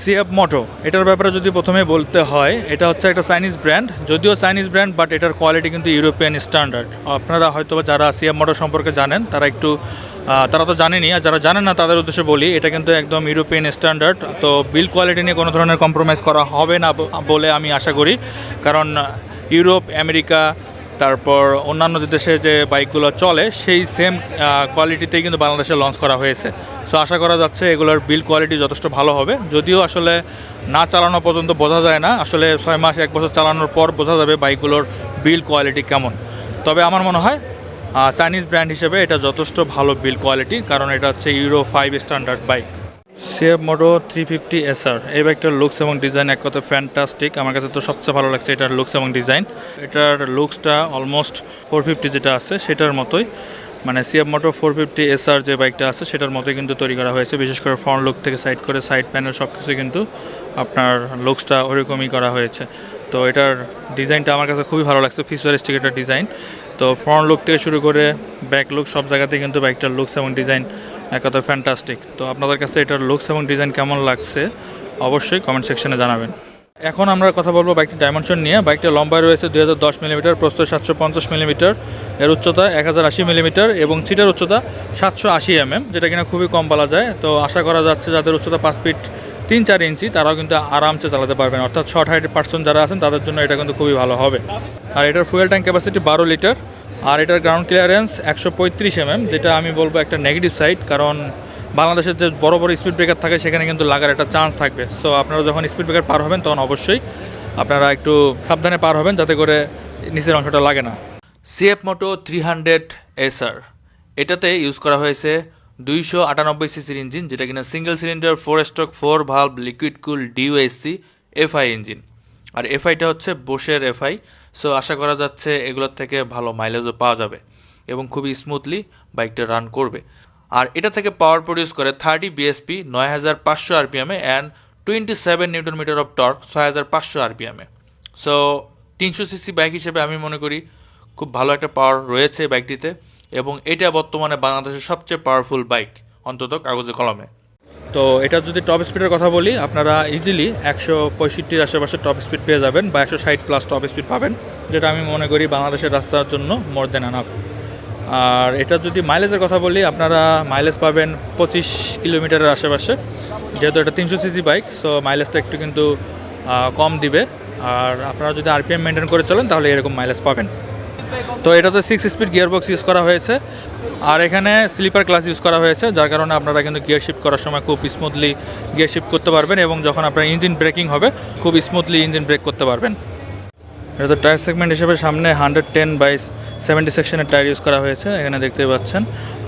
CF মোটো, এটার ব্যাপারে যদি প্রথমে বলতে হয়, এটা হচ্ছে একটা চাইনিজ ব্র্যান্ড যদিও চাইনিজ ব্র্যান্ড বাট এটার কোয়ালিটি কিন্তু ইউরোপিয়ান স্ট্যান্ডার্ড আপনারা হয়তো যারা সিএফ মোটো সম্পর্কে জানেন, তারা একটু তারা তো জানেনই আর যারা জানেন না, তাদের উদ্দেশ্যে বলি, এটা কিন্তু একদম ইউরোপিয়ান স্ট্যান্ডার্ড তো বিল কোয়ালিটি নিয়ে কোনো ধরনের কম্প্রোমাইজ করা হবে না বলে আমি আশা করি, কারণ ইউরোপ আমেরিকা তারপর অন্যান্য যে দেশে যে বাইকগুলো চলে, সেই সেম কোয়ালিটিতেই কিন্তু বাংলাদেশে লঞ্চ করা হয়েছে। সো আশা করা যাচ্ছে এগুলোর বিল কোয়ালিটি যথেষ্ট ভালো হবে। যদিও আসলে না চালানো পর্যন্ত বোঝা যায় না, আসলে ছয় মাস, এক বছর চালানোর পর বোঝা যাবে বাইকগুলোর বিল কোয়ালিটি কেমন। তবে আমার মনে হয় চাইনিজ ব্র্যান্ড হিসেবে এটা যথেষ্ট ভালো বিল কোয়ালিটি কারণ এটা হচ্ছে Euro five standard bike CF Moto three fifty SR এই বাইকটার লুকস এবং ডিজাইন এক কথা ফ্যান্টাস্টিক আমার কাছে তো সবচেয়ে ভালো লাগছে এটার লুকস এবং ডিজাইন এটার লুকসটা অলমোস্ট ফোর ফিফটি যেটা আছে, সেটার মতোই। মানে CF Moto four fifty SR যে বাইকটা আছে, সেটার মতোই কিন্তু তৈরি করা হয়েছে। বিশেষ করে ফ্রন্ট লুক থেকে সাইড করে সাইড প্যানেল সব কিছু কিন্তু আপনার লুকসটা ওরকমই করা হয়েছে। তো এটার ডিজাইনটা আমার কাছে খুবই ভালো লাগছে ফিচারিস্টিক এটার ডিজাইন তো ফ্রন্ট লুক থেকে শুরু করে ব্যাক লুক সব জায়গাতেই কিন্তু বাইকটার লুকস এবং ডিজাইন এক ফ্যান্টাস্টিক তো আপনাদের কাছে এটার লুকস এবং ডিজাইন কেমন লাগছে, অবশ্যই কমেন্ট সেকশনে জানাবেন। এখন আমরা কথা বলব বাইকটির ডাইমেনশন নিয়ে। বাইকটা লম্বায় রয়েছে দুই হাজার দশ মিলিমিটার প্রস্থ সাতশো পঞ্চাশ মিলিমিটার এর উচ্চতা এক হাজার আশি মিলিমিটার এবং সিটের উচ্চতা সাতশো আশি এমএম যেটা কিনা খুবই কম বলা যায়। তো আশা করা যাচ্ছে যাদের উচ্চতা পাঁচ ফিট তিন চার ইঞ্চি, তারাও কিন্তু আরামসে চালাতে পারবেন। অর্থাৎ শর্ট হাইটের পার্সন যারা আছেন, তাদের জন্য এটা কিন্তু খুবই ভালো হবে। আর এটার ফুয়েল ট্যাঙ্ক ক্যাপাসিটি বারো লিটার আর এটার গ্রাউন্ড ক্লিয়ারেন্স একশো পঁয়ত্রিশ এমএম যেটা আমি বলব একটা নেগেটিভ সাইড কারণ বাংলাদেশের যে বড় বড় স্পিড ব্রেকার থাকে, সেখানে কিন্তু লাগার একটা চান্স থাকবে। সো আপনারা যখন স্পিড ব্রেকার পার হবেন, তখন অবশ্যই আপনারা একটু সাবধানে পার হবেন, যাতে করে নিচের অংশটা লাগে না। CF Moto three hundred SR এটাতে ইউজ করা হয়েছে দুইশো আটানব্বই সিসির ইঞ্জিন যেটা কিনা single cylinder four stroke four valve liquid cool ডিউএসসি FI engine আর এফআইটা হচ্ছে বোশের এফআই সো আশা করা যাচ্ছে এগুলোর থেকে ভালো মাইলেজও পাওয়া যাবে এবং খুবই স্মুথলি বাইকটা রান করবে। আর এটা থেকে পাওয়ার প্রডিউস করে থার্টি বিএসপি নয় হাজার পাঁচশো আরপিএমে and twenty seven newton metre of torque ছয় হাজার পাঁচশো আরপিএমে সো তিনশো সিসি বাইক হিসেবে আমি মনে করি খুব ভালো একটা পাওয়ার রয়েছে বাইকটিতে এবং এটা বর্তমানে বাংলাদেশের সবচেয়ে পাওয়ারফুল বাইক অন্তত কাগজে কলমে। তো এটা যদি টপ স্পিডের কথা বলি, আপনারা ইজিলি একশো পঁয়ষট্টির আশেপাশে টপ স্পিড পেয়ে যাবেন বা একশো ষাট প্লাস টপ স্পিড পাবেন, যেটা আমি মনে করি বাংলাদেশের রাস্তার জন্য মোর দেন আনাফ আর এটা যদি মাইলেজের কথা বলি, আপনারা মাইলেজ পাবেন পঁচিশ কিলোমিটারের আশেপাশে, যেহেতু এটা তিনশো সিসি বাইক সো মাইলেজটা একটু কিন্তু কম দিবে। আর আপনারা যদি আরপিএম মেনটেন করে চলেন, তাহলে এরকম মাইলেজ পাবেন। তো এটাতে six speed gear box use করা হয়েছে। আর এখানে স্লিপার ক্লাস ইউজ করা হয়েছে, যার কারণে আপনারা কিন্তু গিয়ার শিফট করার সময় খুব স্মুথলি গিয়ার শিফট করতে পারবেন এবং যখন আপনার ইঞ্জিন ব্রেকিং হবে, খুব স্মুথলি ইঞ্জিন ব্রেক করতে পারবেন। এটা তো টায়ার সেগমেন্ট হিসেবে সামনে হান্ড্রেড টেন বাই সেভেন্টি সেকশনের টায়ার ইউজ করা হয়েছে, এখানে দেখতে পাচ্ছেন।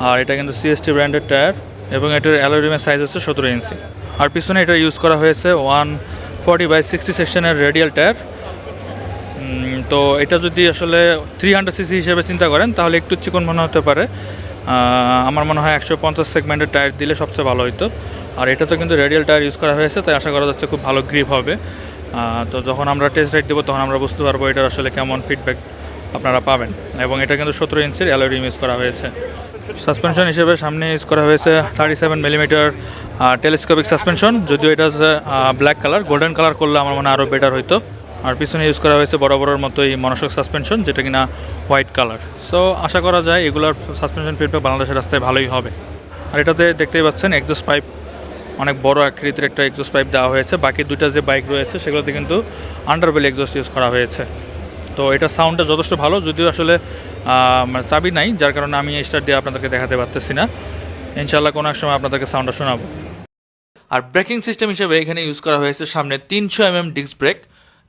আর এটা কিন্তু সিএসটি ব্র্যান্ডের টায়ার এবং এটার অ্যালোরিমের সাইজ হচ্ছে সতেরো ইঞ্চি আর পিছনে এটা ইউজ করা হয়েছে ওয়ান ফর্টি বাই সিক্সটি সেকশনের রেডিয়াল টায়ার তো এটা যদি আসলে থ্রি হান্ড্রেড সিসি হিসেবে চিন্তা করেন, তাহলে একটু চিকন মনে হতে পারে। আমার মনে হয় একশো পঞ্চাশ সেগমেন্টের টায়ার দিলে সবচেয়ে ভালো হতো আর এটা তো কিন্তু রেডিয়াল টায়ার ইউজ করা হয়েছে, তাই আশা করা যাচ্ছে খুব ভালো গ্রিপ হবে। তো যখন আমরা টেস্ট রাইড দেবো, তখন আমরা বুঝতে পারব এটার আসলে কেমন ফিডব্যাক আপনারা পাবেন। এবং এটা কিন্তু সতেরো ইঞ্চির অ্যালোরিম ইউজ করা হয়েছে। সাসপেনশন হিসেবে সামনে ইউজ করা হয়েছে thirty seven millimetre telescopic suspension যদিও এটা ব্ল্যাক কালার গোল্ডেন কালার করলে আমার মনে হয় আরও বেটার হতো আর পিছনে ইউজ করা হয়েছে বড় বড়োর মতোই মনসক সাসপেনশন যেটা কিনা হোয়াইট কালার সো আশা করা যায় এগুলোর সাসপেনশন ফিডব্যাক বাংলাদেশের রাস্তায় ভালোই হবে। আর এটাতে দেখতেই পাচ্ছেন এক্সস্ট পাইপ অনেক বড় আকৃতির একটা এক্সস্ট পাইপ দেওয়া হয়েছে। বাকি দুইটা যে বাইক রয়েছে, সেগুলোতে কিন্তু আন্ডারবেল এক্সস্ট ইউজ করা হয়েছে। তো এটা সাউন্ডটা যথেষ্ট ভালো, যদিও আসলে মানে চাবি নাই, যার কারণে আমি স্টার্ট দিয়ে আপনাদেরকে দেখাতে পারতেছি না। ইনশাল্লাহ কোনো এক সময় আপনাদেরকে সাউন্ডটা শোনাবো। আর ব্রেকিং সিস্টেম হিসেবে এখানে ইউজ করা হয়েছে সামনে তিনশো এম এম ডিস্ক ব্রেক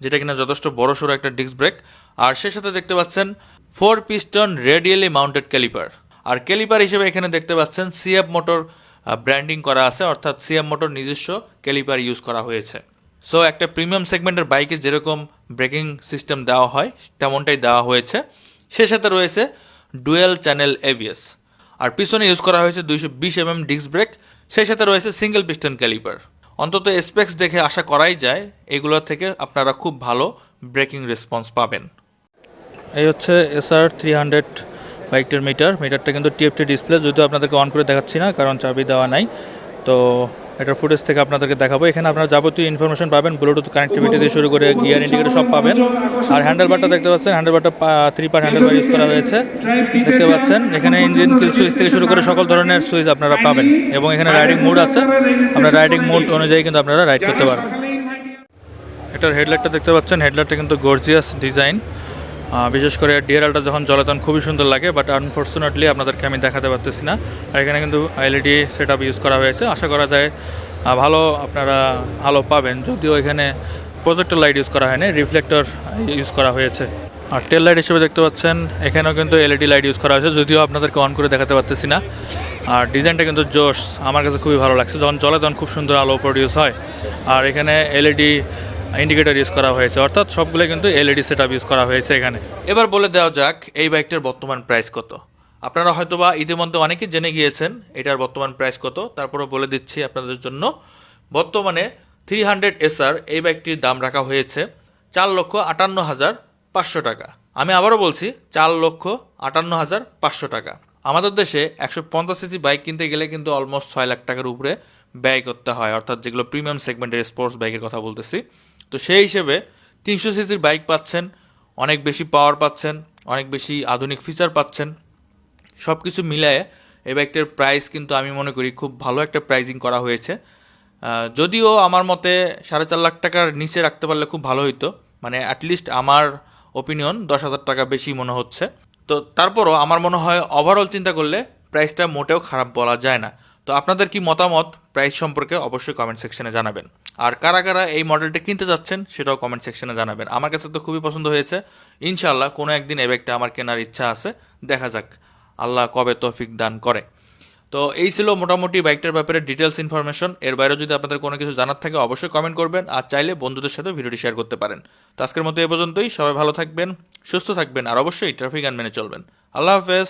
যেটা কিনা যথেষ্ট বড় সড়ো একটা ডিস্ক ব্রেক আর সে সাথে দেখতে পাচ্ছেন four piston radially mounted caliper আর ক্যালিপার হিসেবে এখানে দেখতে পাচ্ছেন সিএফ মোটর ব্র্যান্ডিং করা আছে, অর্থাৎ সিএফ মোটর নিজস্ব ক্যালিপার ইউজ করা হয়েছে। সো একটা প্রিমিয়াম সেগমেন্টের বাইকে যেরকম ব্রেকিং সিস্টেম দেওয়া হয়, তেমনটাই দেওয়া হয়েছে। সে সাথে রয়েছে ডুয়েল চ্যানেল এবিএস আর পিছনে ইউজ করা হয়েছে দুইশো বিশ এমএম ডিস্ক ব্রেক সেই সাথে রয়েছে সিঙ্গেল পিস্টন ক্যালিপার অন্তত স্পেক্স দেখে আশা করাই যায়, এগুলো থেকে আপনারা খুব ভালো ব্রেকিং রেসপন্স পাবেন। এই হচ্ছে এসআর থ্রি হান্ড্রেড বাইকটার মিটার মিটারটা কিন্তু টিএফটি ডিসপ্লে যদিও আপনাদেরকে অন করে দেখাচ্ছি না, কারণ চাবি দেওয়া নাই। তো এটার ফুটেজ থেকে আপনাদেরকে দেখাবো। এখানে আপনারা যাবতীয় ইনফরমেশন পাবেন ব্লুটুথ কানেক্টিভিটি দিয়ে শুরু করে গিয়ার ইন্ডিকেটর সব পাবেন। আর হ্যান্ডেল বারটা দেখতে পাচ্ছেন হ্যান্ডেল বারটা three per handle bar use করা হয়েছে। দেখতে পাচ্ছেন, এখানে ইঞ্জিন সুইচ থেকে শুরু করে সকল ধরনের সুইচ আপনারা পাবেন। এবং এখানে রাইডিং মোড আছে। আপনার রাইডিং মোড অনুযায়ী কিন্তু আপনারা রাইড করতে পারবেন। এটার হেডলাইটটা দেখতে পাচ্ছেন হেডলাইটটা কিন্তু গর্জিয়াস ডিজাইন বিশেষ করে ডিআরএলটা যখন জ্বলে তখন খুবই সুন্দর লাগে বাট আনফর্চুনেটলি আপনাদেরকে আমি দেখাতে পারতেছি না। আর এখানে কিন্তু এলইডি সেট ইউজ করা হয়েছে। আশা করা যায় ভালো আপনারা আলো পাবেন। যদিও এখানে প্রজেক্টর লাইট ইউজ করা হয়নি রিফ্লেক্টর ইউজ করা হয়েছে। আর টেল লাইট হিসেবে দেখতে পাচ্ছেন, এখানেও কিন্তু এলইডি লাইট ইউজ করা হয়েছে। যদিও আপনাদেরকে অন করে দেখাতে পারতেছি না। আর ডিজাইনটা কিন্তু জোশ। আমার কাছে খুবই ভালো লাগছে। যখন চলে তখন খুব সুন্দর আলো প্রডিউস হয়। আর এখানে এলইডি ইন্ডিকেটর ইউজ করা হয়েছে, অর্থাৎ সবগুলো কিন্তু এলইডি সেট ইউজ করা হয়েছে এখানে। এবার বলে দেওয়া যাক, এই বাইকটার বর্তমান প্রাইস কত। আপনারা হয়তোবা ইতিমধ্যে অনেকে জেনে গিয়েছেন এটার বর্তমান প্রাইস কত। তারপরে বলে দিচ্ছি আপনাদের জন্য, বর্তমানে থ্রি হান্ড্রেড এসআর এই বাইকটির দাম রাখা হয়েছে চার লক্ষ আটান্ন হাজার পাঁচশো টাকা। আমি আবারও বলছি, চার লক্ষ আটান্ন হাজার পাঁচশো টাকা। আমাদের দেশে একশো পঞ্চাশ সিসি বাইক কিনতে গেলে কিন্তু অলমোস্ট ছয় লাখ টাকার উপরে ব্যয় করতে হয়, অর্থাৎ যেগুলো প্রিমিয়াম সেগমেন্টের স্পোর্টস বাইকের কথা বলতেছি। তো সেই হিসেবে তিনশো সিসির বাইক পাচ্ছেন, অনেক বেশি পাওয়ার পাচ্ছেন, অনেক বেশি আধুনিক ফিচার পাচ্ছেন। সব কিছু মিলায়ে এই বাইকটার প্রাইস কিন্তু আমি মনে করি খুব ভালো একটা প্রাইজিং করা হয়েছে। যদিও আমার মতে সাড়ে চার লাখ টাকার নিচে রাখতে পারলে খুব ভালো হতো মানে অ্যাটলিস্ট আমার ওপিনিয়ন দশ হাজার টাকা বেশি মনে হচ্ছে। তো তারপরও আমার মনে হয় ওভারঅল চিন্তা করলে প্রাইসটা মোটেও খারাপ বলা যায় না। তো আপনাদের কি মতামত? প্রাইস সম্পর্কে অবশ্যই কমেন্ট সেকশনে জানাবেন। আর কারা কারা এই মডেলটা কিনতে যাচ্ছেন, সেটাও কমেন্ট সেকশনে জানাবেন। আমার কাছে তো খুবই পছন্দ হয়েছে। ইনশাআল্লাহ কোনো একদিন এই ব্যাগটা আমার কেনার ইচ্ছা আছে। দেখা যাক আল্লাহ কবে তৌফিক দান করে। তো এই ছিল মোটামুটি বাইকটার ব্যাপারে ডিটেলস ইনফরমেশন এর বাইরেও যদি আপনাদের কোনো কিছু জানার থাকে, অবশ্যই কমেন্ট করবেন। আর চাইলে বন্ধুদের সাথে ভিডিওটি শেয়ার করতে পারেন। তো আজকের মতো এ পর্যন্তই। সবাই ভালো থাকবেন, সুস্থ থাকবেন, আর অবশ্যই ট্রাফিক আইন মেনে চলবেন। আল্লাহ হাফেজ।